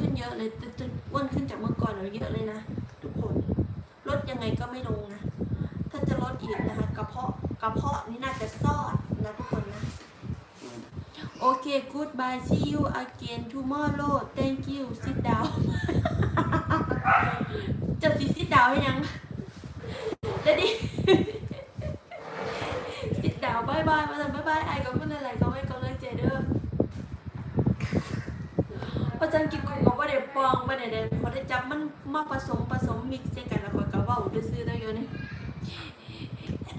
ขึ้นเยอะเลยอ้วนขึ้นจากเมื่อก่อนเราเยอะเลยนะ ทุกคนลดยังไงก็ไม่ลงนะ ถ้าจะลดอีกนะคะกระเพาะกระเพาะนี่น่าจะซอดนะทุกคนนะโอเค goodbye see you again tomorrow thank you sit down จะสิ sit down ให้ยังเดี๋ยวดิ sit down bye bye มาทำ bye bye ไอ้ก็ไม่เป็นไรก็ไม่กำลังใจเด้อ เพราะฉะนันกินกูก็ไม่ได้ปองไม่ได้เด้อเขาได้จับมันมาผสมผสมมิกซ์กันแล้วก็กระเว้าซื้อๆได้อยู่นี่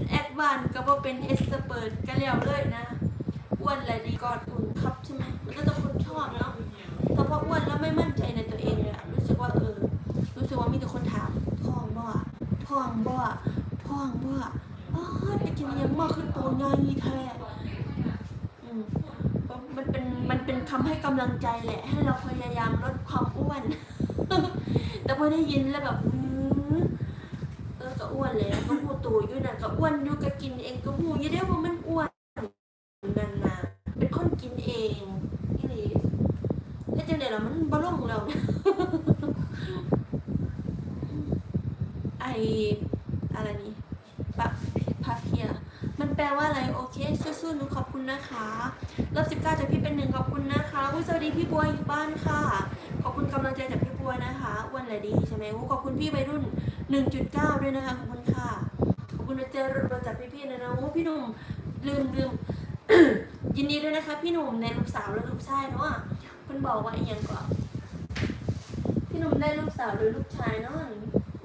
แอดวานก็ว่เป็นเอสเปิร์ดก็แล้วเลยนะอ้วนอะดีก่อนอุ่นครับใช่ไหมมันก็ต้องคนชอบเนาะแต่พออ้วนแล้วไม่มั่นใจในตัวเองเลยรู้สึกว่าเออรู้สึกว่ามีแต่คนถามท้องบ่ท้องบ่ท้องบ่อะอ๋อไปกินยังมากขึ้นตัวง่ายแท้อืม มันเป็นมันเป็นคำให้กำลังใจแหละ ให้เราพยายามลดความอ้วน แต่พอได้ยินแล้วแบบอืมเออก็อ้วนเลยก็พูดตูอยู่นั่นก็อ้วนอยู่ก็กินเองก็หูอยี่ได้ว่ามันอ้วนนั่นนะเป็นคนกินเองนี่นี่ถ้าจังได๋ล่ะมันบ่ลงแล้วนะไออะไรนี่ปะพักเพีย มัน แปลว่าอะไร โอเคสู้ๆหนูขอบคุณนะคะรอบสิบเก้าจากพี่เป็นหนึ่งขอบคุณนะคะอุ้ยสวัสดีพี่บัวอยู่บ้านค่ะ ขอบคุณกำลังใจจากพี่บัวนะคะอ้วนเลยดีใช่ไหมอู้ขอบคุณพี่วัยรุ่น1.9ด้วยนะคะขอบคุณค่ะ ขอบคุณเจอเราจากพี่ๆนะนะโอ้พี่หนุ่มลืมลืมยินดีด้วยนะคะ พี่หนุ่มในลูกสาวและลูกชายเนาะเพิ่นบอกว่าอีกอย่างก่อนพี่หนุ่มได้ลูกสาวหรือลูกชายเนาะ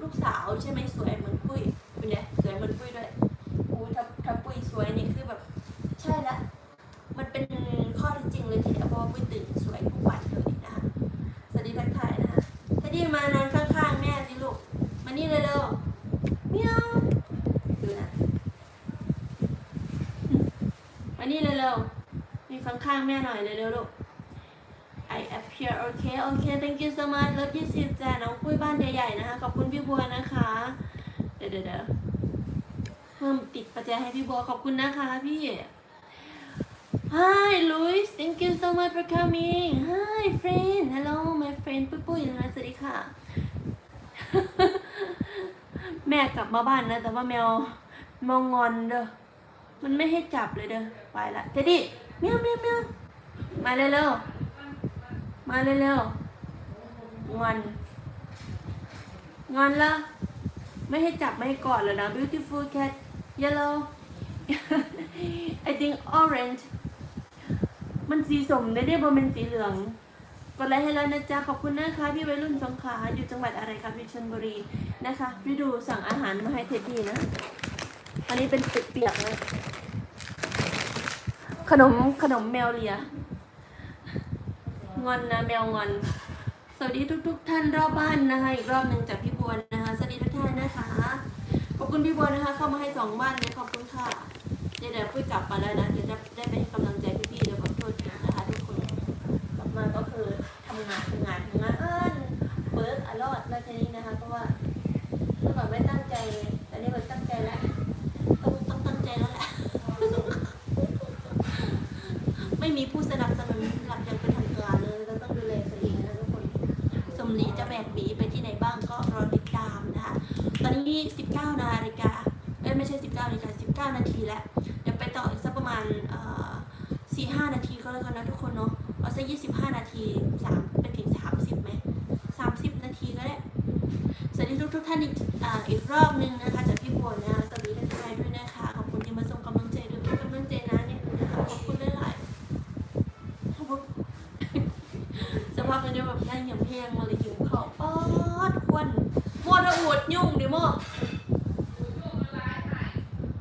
ลูกสาวใช่ไหมสวยเหมือนปุ้ยเป็นไงสวยเหมือนปุ้ยด้วย ถ้าดีมานอนข้างๆแม่สิลูก มานี่เลยเร็วเมียวดูนะมานี่เลยเร็วมีข้างๆแม่หน่อยเลยเร็วลูก I appear okay okay thank you so much รถยี่สิบจ้าน้องปุ้ยบ้านใหญ่ๆนะคะ ขอบคุณพี่บัวนะคะ เดี๋ยวเดี๋ยวเดี๋ยวเพิ่มติดประแจให้พี่บัวขอบคุณนะคะพี่ Hi Luis thank you so much for coming Hi friend hello my friend ปุ้ยปุ้ยนะคะสวัสดีค่ะ แม่กลับมาบ้านนะ แต่ว่าแมวมวงงอนเด้อมันไม่ให้จับเลยเด้อไปละเทดดี้เมียวเมียวเมียวมาเร็วๆมาเร็วๆงอนงอนละไม่ให้จับไม่ให้กอดเลยนะ beautiful cat yellow I think orange มันสีสมได้ได้บ่เป็นสีเหลือง ดไลค์ให้แล้วนะจ๊ะขอบคุณนะคะพี่วัยรุ่นสงขลาอยู่จังหวัดอะไรคะพี่ชลบุรีนะคะ พี่ดูสั่งอาหารมาให้เท็ดดี้นะ อันนี้เป็นเปียกๆนะขนมขนมแมวเลียงอนนะแมวงอน สวัสดีทุกๆท่านรอบบ้านนะคะ อีกรอบหนึ่งจากพี่บัวนะคะ สวัสดีทุกท่านนะคะ ขอบคุณพี่บัวนะคะ เข้ามาให้สองบ้านเลยขอบคุณค่ะเดี๋ยวเดี๋ยวปุ้ยกลับมาแล้วนะเดี๋ยวจะได้ไปให้กำลังใจ เลยแต่นี่มันตั้งใจแล้วต้องต้องตั้งใจแล้วแหละไม่มีผู้สนับสนุนหลักอย่างเป็นทางการเลยเราต้องดูแลตัวเองนะทุกคนสมรีจะแบกหมีไปที่ไหนบ้างก็รอติดตามนะคะตอนนี้ 19 นาฬิกาเอ้ไม่ใช่ 19นาฬิกา19 นาทีแล้วเดี๋ยวไปต่ออีกสักประมาณเอ่อ4-5นาทีก็แล้วกันนะทุกคนเนาะเอาสัก25นาที3ไปถึง30ไหม30 นาทีก็ได้ สวัสดีทุกทุกท่านอีกอีกรอบหนึงนะคะจากพี่บัวนะสวัสดีทักทายด้วยนะคะขอบคุณที่มาส่งกำลังใจด้วยเป็นกำลังใจนะเนี่ยนะคะขอบคุณหลายๆขอบคุณสภาพมันจะแบบย่างอย่างแพงมาเลยหิวข้าวป๊อดควันมัวแตะอวดยุ่งดิมั่ว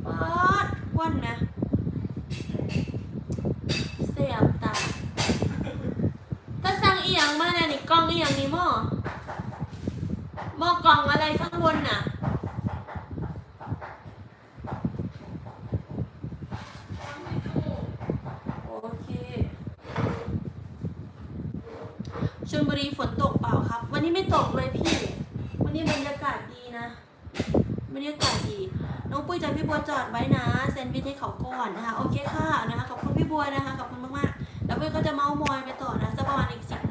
ป๊อดควันนะเสียบตาถ้าสั่งอีหยังมาเนี่ยนี่กล่องอีหยังนี่หม้อ หม้อกล่องอะไรข้างบนน่ะ โอเคชลบุรีฝนตกเปล่าครับ วันนี้ไม่ตกเลยพี่ วันนี้บรรยากาศดีนะบรรยากาศดี น้องปุ้ยจะพี่บัวจอดไว้นะเซนด์วิชให้เขาก่อนนะคะ โอเคค่ะนะคะ ขอบคุณพี่บัวนะคะ ขอบคุณมากๆ แล้วปุ้ยก็จะเมาส์มอยไปต่อนะสักประมาณอีกสิบ